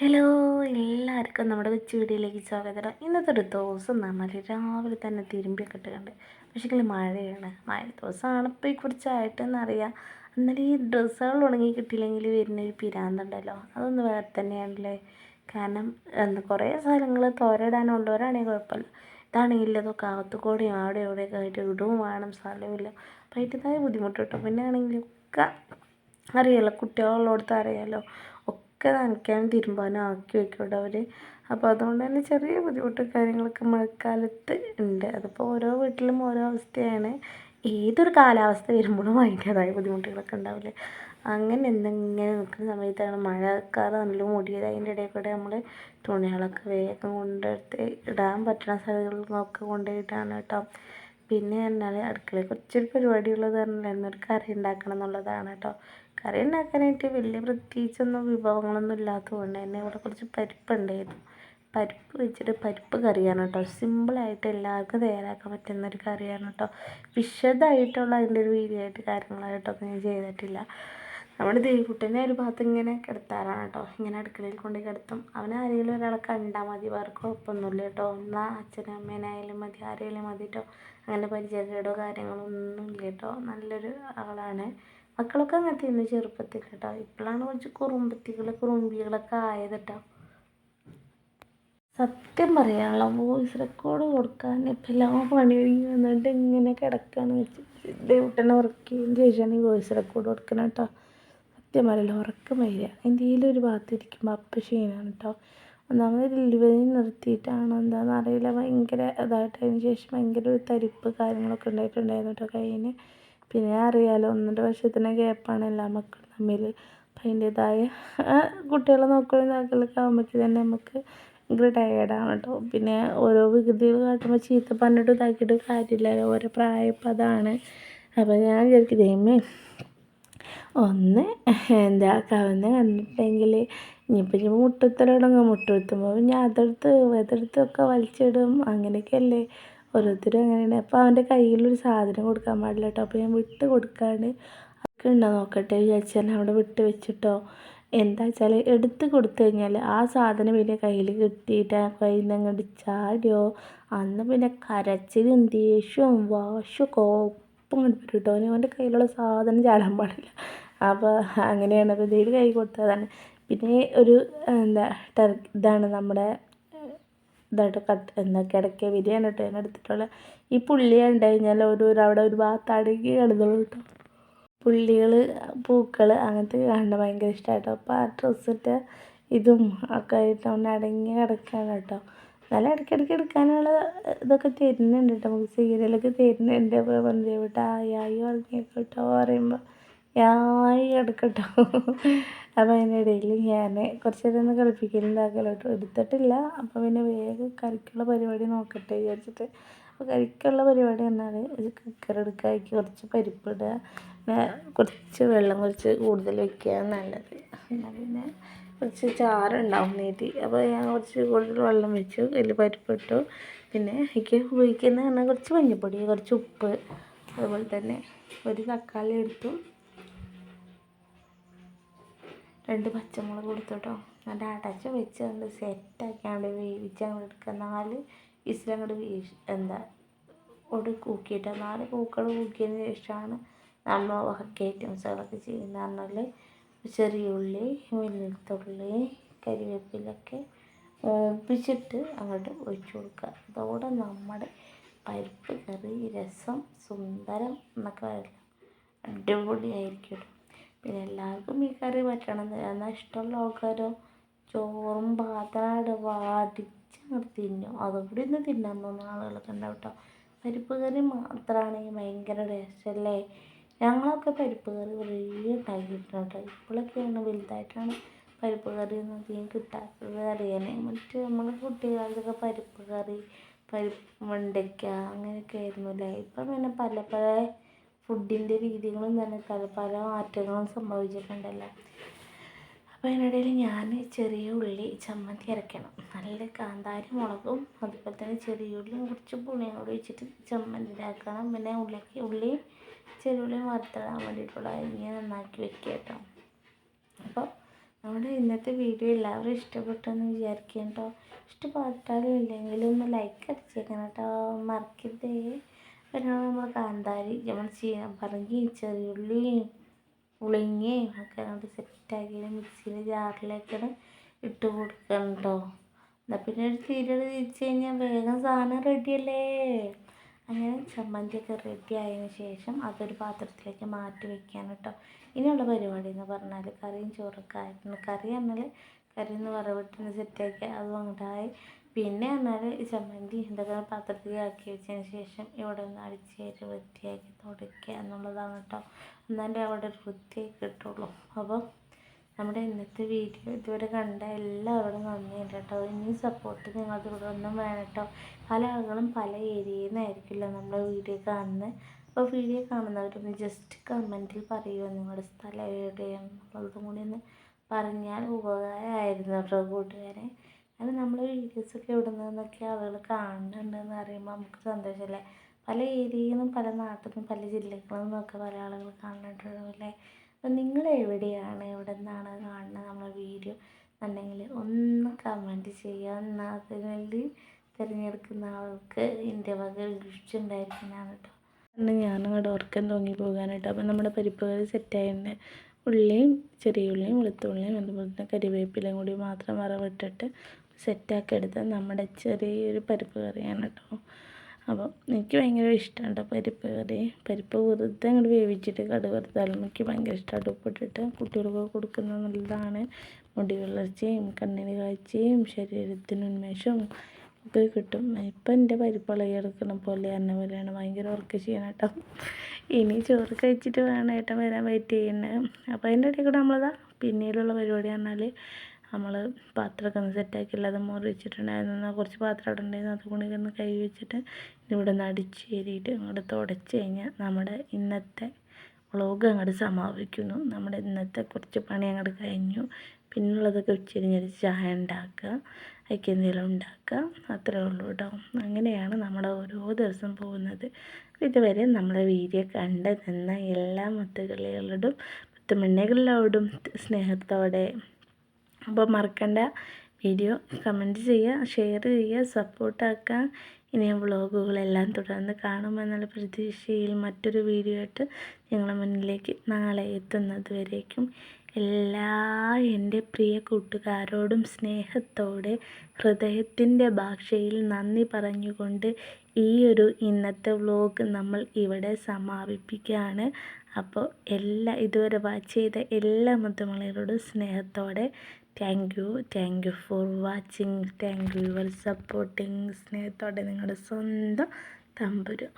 Hello എല്ലാവർക്കും നമ്മുടെ കൊച്ചു വീഡിയോയിലേക്ക് സ്വാഗതം. ഇന്നത്തെ ഒരു ദിവസം നമ്മൾ രാവിലെ തന്നെ തിരുമ്പിയൊക്കെ ഇട്ട് കണ്ട്. പക്ഷേ മഴയാണ്. മഴ ദിവസമാണ് ഇപ്പോൾ കുറിച്ചായിട്ടെന്നറിയാം എന്നാലും ഈ ഡ്രസ്സുകൾ ഉണങ്ങി കിട്ടിയില്ലെങ്കിൽ വരുന്നൊരു പിരാന്തുണ്ടല്ലോ അതൊന്ന് വേറെ തന്നെയാണല്ലേ. കാരണം എന്താ കുറേ സ്ഥലങ്ങൾ തോരയിടാനുള്ളവരാണെങ്കിൽ കുഴപ്പമില്ല. ഇതാണെങ്കിൽ അതൊക്കെ അകത്ത് കൂടെയും അവിടെ ഇവിടെയൊക്കെ ആയിട്ട് ഇടവും വേണം സ്ഥലമില്ല. അപ്പോൾ അതിന്റെതായ ബുദ്ധിമുട്ട് കിട്ടും. പിന്നെ ആണെങ്കിലും ഒക്കെ അറിയാമല്ലോ കുട്ടികളുള്ളടത്ത് അറിയാലോ. ഒക്കെ നനയ്ക്കാനും തിരുമ്പാനും ആക്കി വെക്കും അവർ അപ്പോൾ അതുകൊണ്ട് തന്നെ ചെറിയ ബുദ്ധിമുട്ട് കാര്യങ്ങളൊക്കെ മഴക്കാലത്ത് ഉണ്ട്. അതിപ്പോൾ ഓരോ വീട്ടിലും ഓരോ അവസ്ഥയാണ്. ഏതൊരു കാലാവസ്ഥ വരുമ്പോഴും അതിന്റേതായ ബുദ്ധിമുട്ടുകളൊക്കെ ഉണ്ടാവില്ലേ? അങ്ങനെ എന്തെങ്കിലും നിൽക്കുന്ന സമയത്താണ് മഴക്കാലം നല്ല മൂടിയത്. അതിന്റെ ഇടയിൽ കൂടെ നമ്മൾ തുണികളൊക്കെ വേഗം കൊണ്ടെടുത്ത് ഇടാൻ പറ്റുന്ന സ്ഥലങ്ങളിലൊക്കെ കൊണ്ടുപോയിട്ടാണ് കേട്ടോ. പിന്നെ പറഞ്ഞാൽ അടുക്കളയിൽ കുറച്ചൊരു പരിപാടിയുള്ളത് പറഞ്ഞാൽ എന്നൊരു കറി ഉണ്ടാക്കണം എന്നുള്ളതാണ് കേട്ടോ. കറി ഉണ്ടാക്കാനായിട്ട് വലിയ പ്രത്യേകിച്ചൊന്നും വിഭവങ്ങളൊന്നും ഇല്ലാത്തതുകൊണ്ട് തന്നെ ഇവിടെ കുറച്ച് പരിപ്പുണ്ടായിരുന്നു. പരിപ്പ് വെച്ചിട്ട് പരിപ്പ് കറിയാണ് കേട്ടോ. സിമ്പിളായിട്ട് എല്ലാവർക്കും തയ്യാറാക്കാൻ പറ്റുന്ന ഒരു കറിയാണ് കേട്ടോ. വിശദമായിട്ടുള്ള അതിന്റെ ഒരു വീഡിയോ ആയിട്ട് ഞാൻ ചെയ്തിട്ടില്ല. നമ്മുടെ ദേവിക്കുട്ടനെ ഒരു ഭാഗത്ത് ഇങ്ങനെ കിടത്താറാണ് കേട്ടോ. ഇങ്ങനെ അടുക്കളയിൽ കൊണ്ട് കിടത്തും. അവനെ ആരെങ്കിലും ഒരാളെ കണ്ടാൽ മതി വേറെ കുഴപ്പമൊന്നുമില്ല കേട്ടോ. എന്നാൽ അച്ഛനും അമ്മേനായാലും മതി ആരെങ്കിലും മതി കേട്ടോ. അങ്ങനെ പരിചയക്കേടോ കാര്യങ്ങളോ ഒന്നും ഇല്ല കേട്ടോ. നല്ലൊരു ആളാണ്. മക്കളൊക്കെ അങ്ങനെ തിന്നു ചെറുപ്പത്തിൽ കേട്ടോ. ഇപ്പോഴാണ് കുറച്ച് കുറുമ്പത്തികൾ കുറുമ്പികളൊക്കെ ആയത് കേട്ടോ. സത്യം പറയാനുള്ള വോയിസ് റെക്കോർഡ് കൊടുക്കാൻ ഇപ്പം എല്ലാം പണി ഒരുങ്ങി വന്നിട്ട് ഇങ്ങനെ കിടക്കുകയാണ് വെച്ച്. ദൈവട്ടനെ ഉറക്കിയതിന് ശേഷമാണ് ഈ വോയിസ് റെക്കോർഡ് കൊടുക്കണം കേട്ടോ. സത്യം പറയില്ല ഉറക്കം വരിക. എന്തെങ്കിലും ഒരു ഭാഗത്ത് ഇരിക്കുമ്പോൾ അപ്പം ക്ഷീണമാണ് കേട്ടോ. ഒന്നാമത് ഡെലിവറി നിർത്തിയിട്ടാണോ എന്താണെന്ന് അറിയില്ല. ഭയങ്കര ഇതായിട്ട് അതിന് ശേഷം ഭയങ്കര ഒരു തരിപ്പ് കാര്യങ്ങളൊക്കെ ഉണ്ടായിട്ടുണ്ടായിരുന്നു കേട്ടോ കയ്യിന് പിന്നെ അറിയാലോ ഒന്നര വർഷത്തിന് ഗ്യാപ്പാണ് എല്ലാ മക്കളും തമ്മിൽ അപ്പം അതിന്റേതായ കുട്ടികളെ നോക്കലും ഇതാക്കലൊക്കെ ആകുമ്പോഴേക്ക് തന്നെ നമുക്ക് ഭയങ്കര ടയേർഡാണ് കേട്ടോ പിന്നെ ഓരോ വികൃതികൾ കാട്ടുമ്പോൾ ചീത്ത പറഞ്ഞിട്ട് ഇതാക്കിയിട്ട് കാര്യമില്ലല്ലോ ഓരോ പ്രായം അതാണ്. അപ്പോൾ ഞാൻ വിചാരിക്കും ദൈവമേ ഒന്ന് എന്താ കവന്ന് കണ്ടിട്ടുണ്ടെങ്കിൽ ഇനിയിപ്പോൾ ഇനി മുട്ടുത്തലടങ്ങും മുട്ടുകുത്തുമ്പോൾ ഞാൻ അതെടുത്ത് അതെടുത്തൊക്കെ വലിച്ചിടും. അങ്ങനെയൊക്കെയല്ലേ ഓരോരുത്തരും അങ്ങനെയാണ്. അപ്പോൾ അവന്റെ കയ്യിലൊരു സാധനം കൊടുക്കാൻ പാടില്ല കേട്ടോ അപ്പോൾ ഞാൻ വിട്ട് കൊടുക്കാണ്ട് ഒക്കെ ഉണ്ടോ നോക്കട്ടെ വിചാരിച്ചാൽ അവിടെ വിട്ട് വെച്ചിട്ടോ. എന്താ വെച്ചാൽ എടുത്ത് കൊടുത്തു കഴിഞ്ഞാൽ ആ സാധനം പിന്നെ കയ്യിൽ കിട്ടിയിട്ട് ആ കയ്യിൽ നിന്ന് അങ്ങോട്ട് ചാടിയോ. അന്ന് പിന്നെ കരച്ചിലും ദേഷ്യവും വാശും കോപ്പം കേട്ടോ അവന്റെ കയ്യിലുള്ള സാധനം ചാടാൻ പാടില്ല. അപ്പോൾ അങ്ങനെയാണ്. അപ്പോൾ ഇതിൽ കൈ കൊടുത്തതാണ്. പിന്നെ ഒരു എന്താ ടർ ഇതാണ് നമ്മുടെ ഇതായിട്ട് കട്ട് എന്താ കിടക്ക വിരിയാണ് എടുത്തിട്ടുള്ളത് ഈ പുള്ളി ഉണ്ടായി കഴിഞ്ഞാൽ ഒരു അവിടെ ഒരു ഭാഗത്ത് അടങ്ങി കിടന്നുള്ളൂ കേട്ടോ. പുള്ളികൾ പൂക്കൾ അങ്ങനത്തെ കാണുന്നത് ഭയങ്കര ഇഷ്ടമായിട്ടോ അപ്പോൾ ആ ഡ്രസ്സിന്റെ ഇതും ഒക്കെ ആയിട്ട് അവൻ അടങ്ങി കിടക്കുകയാണ് കേട്ടോ. നല്ല ഇടയ്ക്കിടയ്ക്ക് എടുക്കാനുള്ള ഇതൊക്കെ തരുന്നുണ്ട് കേട്ടോ. നമുക്ക് സീരിയലൊക്കെ തരുന്നുണ്ട്. അപ്പോൾ പറഞ്ഞു വിട്ടാ ആയി കേട്ടോ പറയുമ്പോൾ ആയി കിടക്കട്ടോ. അപ്പോൾ അതിനിടയിൽ ഞാൻ കുറച്ച് നേരം ഒന്ന് കളിപ്പിക്കലും ഇതാക്കലും കേട്ടോ എടുത്തിട്ടില്ല. അപ്പോൾ പിന്നെ വേഗം കറിക്കുള്ള പരിപാടി നോക്കട്ടെ വിചാരിച്ചിട്ട്. അപ്പോൾ കറിക്കുള്ള പരിപാടി പറഞ്ഞാൽ കുക്കർ എടുക്കുക കുറച്ച് പരിപ്പിടുക പിന്നെ കുറച്ച് വെള്ളം കുറച്ച് കൂടുതൽ വെക്കുക നല്ലത്. എന്നാൽ പിന്നെ കുറച്ച് ചാറുണ്ടാവും നീട്ടി. അപ്പോൾ ഞാൻ കുറച്ച് കൂടുതൽ വെള്ളം വെച്ചു അതിൽ പരിപ്പിട്ടു. പിന്നെ എനിക്ക് ഉപയോഗിക്കുന്നത് പറഞ്ഞാൽ കുറച്ച് മഞ്ഞൾപ്പൊടി കുറച്ച് ഉപ്പ് അതുപോലെ തന്നെ ഒരു തക്കാളി എടുത്തു. രണ്ട് പച്ചമുളക് കൊടുത്തു കേട്ടോ നല്ല അടച്ച് വെച്ച് കണ്ട് അവിടെ വേവിച്ച് അങ്ങോട്ട് എടുക്കുക. നാല് വിസിലങ്ങോട്ട് വീശ് എന്താ ഒട് കൂക്കിയിട്ട്. നാല് പൂക്കൾ കൂക്കിയതിന് ശേഷമാണ് നമ്മൾ ബാക്കി ഐറ്റംസുകളൊക്കെ ചെയ്യുന്നത്. പറഞ്ഞാൽ ചെറിയ ഉള്ളി വെളുത്തുള്ളി കരിവേപ്പിലൊക്കെ മൂപ്പിച്ചിട്ട് അങ്ങോട്ട് ഒഴിച്ചു കൊടുക്കുക. അതോടെ നമ്മുടെ പരിപ്പ് കറി രസം സുന്ദരം എന്നൊക്കെ പറയില്ല അടിപൊളിയായിരിക്കും പിന്നെ എല്ലാവർക്കും ഈ കറി പറ്റണം എന്നാൽ ഇഷ്ടമുള്ള ആൾക്കാരോ ചോറും പാത്രമായിട്ട് വാടിച്ചങ്ങോട്ട് തിന്നും. അതും കൂടി ഒന്ന് തിന്നാൻ തോന്നുന്ന ആളുകളൊക്കെ ഉണ്ടാവും കേട്ടോ പരിപ്പ് കറി മാത്രമാണെങ്കിൽ ഭയങ്കര ടേസ്റ്റ് അല്ലേ? ഞങ്ങളൊക്കെ പരിപ്പ് കറി കുറേ ഉണ്ടാക്കിയിട്ടുണ്ട് ഇപ്പോഴൊക്കെയാണ് വലുതായിട്ടാണ് പരിപ്പ് കറി ഒന്നും അധികം കിട്ടാത്തത്. അറിയാൻ മറ്റ് നമ്മളെ കുട്ടികാലത്തൊക്കെ പരിപ്പ് കറി പരിപ്പ് വെണ്ടയ്ക്ക അങ്ങനെയൊക്കെ ആയിരുന്നു അല്ലേ ഇപ്പം പിന്നെ പല പല ഫുഡിന്റെ രീതികളും തന്നെ പല പല മാറ്റങ്ങളും സംഭവിച്ചിട്ടുണ്ടല്ലോ. അപ്പോൾ അതിനിടയിൽ ഞാൻ ചെറിയ ഉള്ളി ചമ്മന്തി അരയ്ക്കണം നല്ല കാന്താരി മുളകും അതുപോലെ തന്നെ ചെറിയ ഉള്ളിയും കുറച്ച് പുളിയും കൂടി വെച്ചിട്ട് ചമ്മന്തി ഇതാക്കണം. പിന്നെ ഉള്ളിക്ക് ഉള്ളി ചെറിയ ഉള്ളി വറുത്തിടാൻ വേണ്ടിയിട്ടുള്ള അരിഞ്ഞ് നന്നാക്കി വെക്കുക കേട്ടോ. അപ്പോൾ നമ്മുടെ ഇന്നത്തെ വീഡിയോ എല്ലാവരും ഇഷ്ടപ്പെട്ടെന്ന് വിചാരിക്കുക കേട്ടോ. ഇഷ്ടപ്പെട്ടാലും ഇല്ലെങ്കിലും ഒന്ന് ലൈക്ക് അടിച്ചേക്കണം കേട്ടോ. മറക്കരുതേ. പിന്നെ നമ്മൾ കാന്താരി നമ്മൾ ചെയ്യാൻ പറഞ്ഞ് ചെറിയുള്ളിയും ഉളിങ്ങയും ഒക്കെ അങ്ങോട്ട് സെറ്റാക്കി മിക്സിയിലെ ജാറിലേക്കാണ് ഇട്ട് കൊടുക്കണം കേട്ടോ എന്നാൽ പിന്നെ ഒരു സീരിയൽ തിരിച്ച് കഴിഞ്ഞാൽ വേഗം സാധനം റെഡിയല്ലേ അങ്ങനെ ചമ്മന്തിയൊക്കെ റെഡി ആയതിനു ശേഷം അതൊരു പാത്രത്തിലേക്ക് മാറ്റി വെക്കാൻ കേട്ടോ ഇനിയുള്ള പരിപാടി എന്ന് പറഞ്ഞാൽ കറിയും ചോറൊക്കെ ആയിരുന്നു കറി എന്നാൽ കറി എന്ന് വറവിട്ടിന് സെറ്റാക്കി അതും അങ്ങോട്ടായി പിന്നെ എന്നാൽ ചമ്മന്തി ഇതൊക്കെ പാത്രത്തിൽ ആക്കി വെച്ചതിന് ശേഷം ഇവിടെ ഒന്ന് അടിച്ചേരി വൃത്തിയാക്കി തുടയ്ക്കുക എന്നുള്ളതാണ് കേട്ടോ. എന്നാലേ അവിടെ ഒരു വൃത്തിയായി കിട്ടുള്ളൂ. അപ്പോൾ നമ്മുടെ ഇന്നത്തെ വീഡിയോ ഇതുവരെ കണ്ട എല്ലാവരും നന്ദിയുണ്ട് കേട്ടോ. ഇനി സപ്പോർട്ട് നിങ്ങൾ തുടർന്നും വേണം കേട്ടോ. പല ആളുകളും പല ഏരിയയിൽ നിന്നായിരിക്കില്ല നമ്മുടെ വീഡിയോ കാണുന്നത്. അപ്പോൾ വീഡിയോ കാണുന്നവരൊന്ന് ജസ്റ്റ് കമന്റിൽ പറയുമോ നിങ്ങളുടെ സ്ഥലം എവിടെയാണെന്നുള്ളതും കൂടി ഒന്ന് പറഞ്ഞാൽ ഉപകാരമായിരുന്നു കേട്ടോ കൂട്ടുകാരെ. അത് നമ്മൾ വീഡിയോസൊക്കെ ഒക്കെ നിന്നൊക്കെ ആളുകൾ കാണുന്നുണ്ടെന്ന് അറിയുമ്പോൾ നമുക്ക് സന്തോഷമല്ലേ പല ഏരിയയിൽ നിന്നും പല നാട്ടിൽ നിന്നും പല ജില്ലകളിൽ നിന്നൊക്കെ പല ആളുകൾ കാണുന്നുണ്ടാവില്ലേ അപ്പം നിങ്ങൾ എവിടെയാണ് എവിടെ നിന്നാണ് കാണുന്നത് നമ്മളെ വീഡിയോ? എന്നുണ്ടെങ്കിൽ ഒന്ന് കമന്റ് ചെയ്യുക. എന്നാൽ തിരഞ്ഞെടുക്കുന്ന ആൾക്ക് എന്റെ വക ഗിഫ്റ്റ് ഉണ്ടായിരിക്കുന്നതാണ് കേട്ടോ അന്ന് ഞാനങ്ങോട്ട് ഉറക്കം തൂങ്ങി പോകാനായിട്ട് അപ്പം നമ്മുടെ പരിപ്പ് കറി സെറ്റായിട്ടുണ്ട് ഉള്ളിയും ചെറിയ ഉള്ളിയും വെളുത്തുള്ളിയും അതുപോലെ തന്നെ കരിവേപ്പിലയും കൂടി മാത്രം വറവിട്ടിട്ട് സെറ്റാക്കി എടുത്ത നമ്മുടെ ചെറിയൊരു പരിപ്പ് കറിയാണ് കേട്ടോ. അപ്പോൾ എനിക്ക് ഭയങ്കര ഇഷ്ടമാണ് കേട്ടോ പരിപ്പ് കറി. പരിപ്പ് വെറുതെ അങ്ങോട്ട് വേവിച്ചിട്ട് കടുക് വറുത്താലും എനിക്ക് ഭയങ്കര ഇഷ്ടമാണ്. ഉപ്പിട്ടിട്ട് കുട്ടികൾക്ക് കൊടുക്കുന്നത് നല്ലതാണ്. മുടി വളർച്ചയും കണ്ണിന് കാഴ്ചയും ശരീരത്തിന് ഉന്മേഷവും ഒക്കെ കിട്ടും. ഇപ്പം എന്റെ പരിപ്പ് ഇളകി എടുക്കണ പോലെ എന്നെ പോലെയാണ്. ഭയങ്കര വർക്ക് ചെയ്യണം കേട്ടോ. ഇനി ചോറ് കഴിച്ചിട്ട് വേണം ഏട്ടൻ വരാൻ വെയിറ്റ് ചെയ്യണേ അപ്പോൾ അതിന്റെ ഇടയിൽ കൂടെ നമ്മളതാ പിന്നീടുള്ള പരിപാടി പറഞ്ഞാൽ നമ്മൾ പാത്രമൊക്കെ ഒന്ന് സെറ്റാക്കി എല്ലാം മോറി വെച്ചിട്ടുണ്ടായിരുന്നു. കുറച്ച് പാത്രം അവിടെ ഉണ്ടായിരുന്നു. അതുകൊണ്ട് ഒന്ന് കൈ വെച്ചിട്ട് ഇവിടെ നിന്ന് അടിച്ച് കയറിയിട്ട് തുടച്ച് കഴിഞ്ഞാൽ നമ്മുടെ ഇന്നത്തെ വ്ളോഗ് അങ്ങോട്ട് സമാപിക്കുന്നു. നമ്മുടെ ഇന്നത്തെ കുറച്ച് പണി അങ്ങോട്ട് കഴിഞ്ഞു. പിന്നുള്ളതൊക്കെ ഉച്ചരിഞ്ഞൊരു ചായ ഉണ്ടാക്കുക. അതിലേക്ക് എന്തെങ്കിലും ഉണ്ടാക്കുക. അത്രേ ഉള്ളൂ കേട്ടോ. അങ്ങനെയാണ് നമ്മുടെ ഓരോ ദിവസം പോകുന്നത്. ഇതുവരെ നമ്മുടെ വീഡിയോ കണ്ട് നിന്ന എല്ലാ മുത്തുകളികളോടും മുത്തുമണ്ണികളോടും സ്നേഹത്തോടെ അപ്പോൾ മറക്കണ്ട. വീഡിയോ കമന്റ് ചെയ്യുക ഷെയർ ചെയ്യുക സപ്പോർട്ടാക്കുക ഇനി വ്ളോഗുകളെല്ലാം തുടർന്ന് കാണുമെന്നുള്ള പ്രതീക്ഷയിൽ മറ്റൊരു വീഡിയോ ആയിട്ട് നിങ്ങളുടെ മുന്നിലേക്ക് നാളെ എത്തുന്നത് വരേക്കും. എല്ലാ എന്റെ പ്രിയ കൂട്ടുകാരോടും സ്നേഹത്തോടെ ഹൃദയത്തിന്റെ ഭാഷയിൽ നന്ദി പറഞ്ഞുകൊണ്ട് ഈ ഒരു ഇന്നത്തെ വ്ലോഗ് നമ്മൾ ഇവിടെ സമാപിപ്പിക്കുകയാണ്. അപ്പോൾ എല്ലാ ഇതുവരെ വാച്ച് ചെയ്ത എല്ലാ മുത്തുമണികളോടും സ്നേഹത്തോടെ thank you thank you for watching thank you your supporting സ്നേഹത്തോടെ നിങ്ങളുടെ സ്വന്തം തമ്പുരു